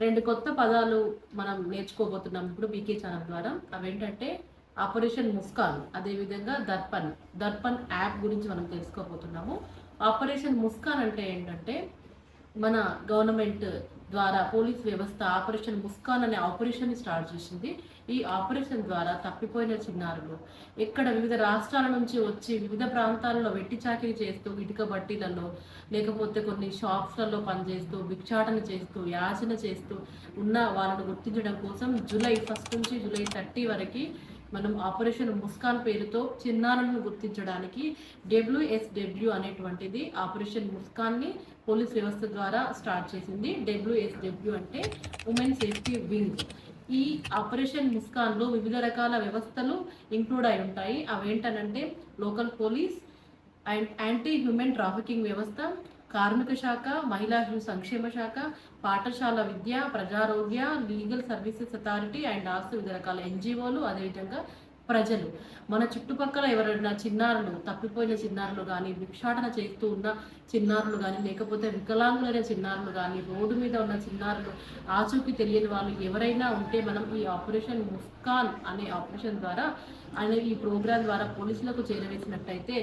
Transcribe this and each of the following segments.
రెండు కొత్త పదాలు మనం నేర్చుకోబోతున్నాం ఇప్పుడు బీకే ఛానల్ ద్వారా. అవేంటంటే ఆపరేషన్ ముస్కాన్ అదేవిధంగా దర్పణ్ దర్పణ్ యాప్ గురించి మనం తెలుసుకోబోతున్నాము. ఆపరేషన్ ముస్కాన్ అంటే ఏంటంటే మన గవర్నమెంట్ ద్వారా పోలీస్ వ్యవస్థ ఆపరేషన్ ముస్కాన్ అనే ఆపరేషన్ స్టార్ట్ చేసింది. ఈ ఆపరేషన్ ద్వారా తప్పిపోయిన చిన్నారులు ఇక్కడ వివిధ రాష్ట్రాల నుంచి వచ్చి వివిధ ప్రాంతాలలో వెట్టి చాకిరీ చేస్తూ ఇటుక బట్టీలలో లేకపోతే కొన్ని షాప్స్లలో పనిచేస్తూ భిక్షాటన చేస్తూ యాచన చేస్తూ ఉన్న వాళ్ళను గుర్తించడం కోసం జూలై ఫస్ట్ నుంచి జూలై థర్టీ వరకు మనం ఆపరేషన్ ముస్కాన్ పేరుతో చిన్నారులను గుర్తించడానికి డబ్ల్యూఎస్డబ్ల్యూ అనేటువంటిది ఆపరేషన్ ముస్కాన్ని పోలీస్ వ్యవస్థ ద్వారా స్టార్ట్ చేసింది. డబ్ల్యూఎస్డబ్ల్యూ అంటే ఉమెన్ సేఫ్టీ వింగ్. ఈ ఆపరేషన్ ముస్కాన్లో వివిధ రకాల వ్యవస్థలు ఇంక్లూడ్ అయి ఉంటాయి. అవేంటనంటే local police and anti human trafficking వ్యవస్థ కార్మిక శాఖ మహిళా సంక్షేమ శాఖ పాఠశాల విద్య ప్రజారోగ్య legal services authority and also వివిధ రకాల ఎన్జిఓలు అదేవిధంగా ప్రజలు. మన చుట్టుపక్కల ఎవరైనా చిన్నారులు తప్పిపోయిన చిన్నారులు కానీ భిక్షాటన చేస్తూ ఉన్న చిన్నారులు కానీ లేకపోతే వికలాంగులైన చిన్నారులు కానీ రోడ్డు మీద ఉన్న చిన్నారులు ఆచూకీ తెలియని వాళ్ళు ఎవరైనా ఉంటే మనం ఈ ఆపరేషన్ ముస్కాన్ అనే ఆపరేషన్ ద్వారా అనే ఈ ప్రోగ్రాం ద్వారా పోలీసులకు చేరవేసినట్టయితే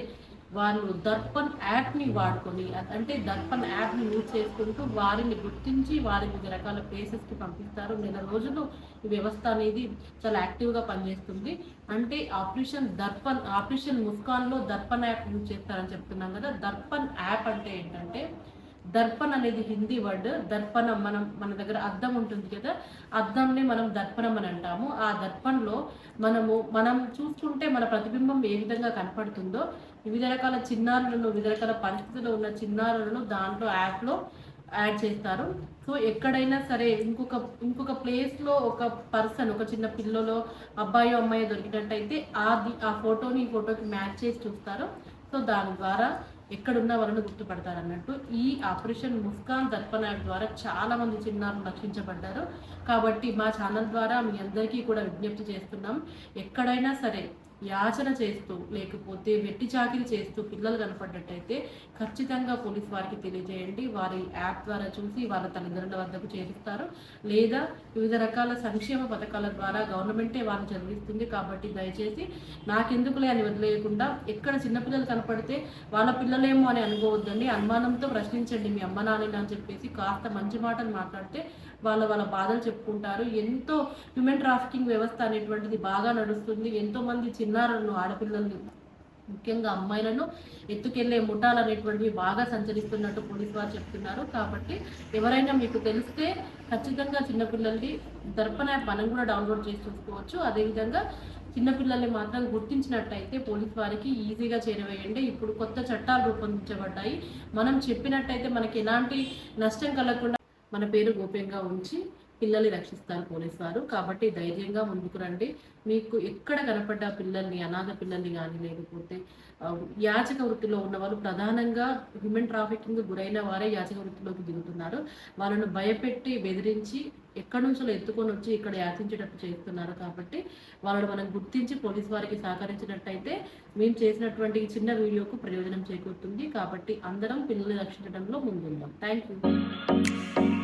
వారు దర్పణ్ యాప్ని వాడుకొని అంటే దర్పణ్ యాప్ని యూజ్ చేసుకుంటూ వారిని గుర్తించి వారి వివిధ రకాల ప్లేసెస్కి పంపిస్తారు. నెల రోజులు ఈ వ్యవస్థ అనేది చాలా యాక్టివ్గా పనిచేస్తుంది. అంటే ఆపరేషన్ దర్పణ్ ఆపరేషన్ ముస్కాన్లో దర్పణ్ యాప్ యూజ్ చేస్తారని చెప్తున్నాం కదా. దర్పణ్ యాప్ అంటే ఏంటంటే దర్పణ్ అనేది హిందీ వర్డ్. దర్పణం మనం మన దగ్గర అద్దం ఉంటుంది కదా. అద్దంని మనం దర్పణం అని అంటాము. ఆ దర్పణంలో మనము మనం చూసుకుంటే మన ప్రతిబింబం ఏ విధంగా కనపడుతుందో వివిధ రకాల చిన్నారులను వివిధ రకాల పరిస్థితుల్లో ఉన్న చిన్నారులను దాంట్లో యాప్లో యాడ్ చేస్తారు. సో ఎక్కడైనా సరే ఇంకొక ఇంకొక ప్లేస్లో ఒక పర్సన్ ఒక చిన్న పిల్లలో అబ్బాయి అమ్మాయి దొరికినట్టయితే ఆ ఆ ఫోటోని ఈ ఫోటోకి మ్యాచ్ చేసి చూస్తారు. సో దాని ద్వారా ఎక్కడున్న వాళ్ళని గుర్తుపడతారు అన్నట్టు. ఈ ఆపరేషన్ ముస్కాన్ దర్పణ యాప్ ద్వారా చాలా మంది చిన్నారులు రక్షించబడ్డారు. కాబట్టి మా ఛానల్ ద్వారా మీ అందరికీ కూడా విజ్ఞప్తి చేస్తున్నాం. ఎక్కడైనా సరే యాచన చేస్తూ లేకపోతే వెట్టి చాకిరి చేస్తూ పిల్లలు కనపడ్డట్టయితే ఖచ్చితంగా పోలీస్ వారికి తెలియజేయండి. వారి యాప్ ద్వారా చూసి వాళ్ళ తల్లిదండ్రుల వద్దకు చేరుస్తారు. లేదా వివిధ రకాల సంక్షేమ పథకాల ద్వారా గవర్నమెంటే వారిని చదివిస్తుంది. కాబట్టి దయచేసి నాకెందుకులే అని వదిలేయకుండా ఎక్కడ చిన్నపిల్లలు కనపడితే వాళ్ళ పిల్లలేమో అని అనుకోవద్దండి. అనుమానంతో ప్రశ్నించండి మీ అమ్మ నాన్న అని చెప్పేసి కాస్త మంచి మాటలు మాట్లాడితే వాళ్ళ వాళ్ళ బాధలు చెప్పుకుంటారు. ఎంతో హ్యూమన్ ట్రాఫికింగ్ వ్యవస్థ అనేటువంటిది బాగా నడుస్తుంది. ఎంతోమంది చిన్నారులను ఆడపిల్లల్ని ముఖ్యంగా అమ్మాయిలను ఎత్తుకెళ్ళే ముఠాలు అనేటువంటివి బాగా సంచరిస్తున్నట్టు పోలీసు వారు చెప్తున్నారు. కాబట్టి ఎవరైనా మీకు తెలిస్తే ఖచ్చితంగా చిన్నపిల్లల్ని దర్పణ యాప్ మనం కూడా డౌన్లోడ్ చేసి చూసుకోవచ్చు. అదేవిధంగా చిన్నపిల్లల్ని మాత్రం గుర్తించినట్టయితే పోలీస్ వారికి ఈజీగా చేరవేయండి. ఇప్పుడు కొత్త చట్టాలు రూపొందించబడ్డాయి. మనం చెప్పినట్టయితే మనకి ఎలాంటి నష్టం కలగకుండా మన పేరు గోప్యంగా ఉంచి పిల్లల్ని రక్షిస్తారు పోలీస్ వారు కాబట్టి ధైర్యంగా ముందుకు రండి. మీకు ఎక్కడ కనపడ్డ పిల్లల్ని అనాథ పిల్లల్ని కానీ లేకపోతే యాచక వృత్తిలో ఉన్న వాళ్ళు ప్రధానంగా హ్యూమన్ ట్రాఫికింగ్ గురైన వారే యాచక వృత్తిలోకి దిగుతున్నారు. వాళ్ళను భయపెట్టి బెదిరించి ఎక్కడి నుంచో ఎత్తుకొని వచ్చి ఇక్కడ యాచించేటట్టు చేస్తున్నారు. కాబట్టి వాళ్ళని మనం గుర్తించి పోలీస్ వారికి సహకరించినట్టయితే మేము చేసినటువంటి ఈ చిన్న వీడియోకు ప్రయోజనం చేకూరుతుంది. కాబట్టి అందరం పిల్లల్ని రక్షించడంలో ముందుందాం. Thank you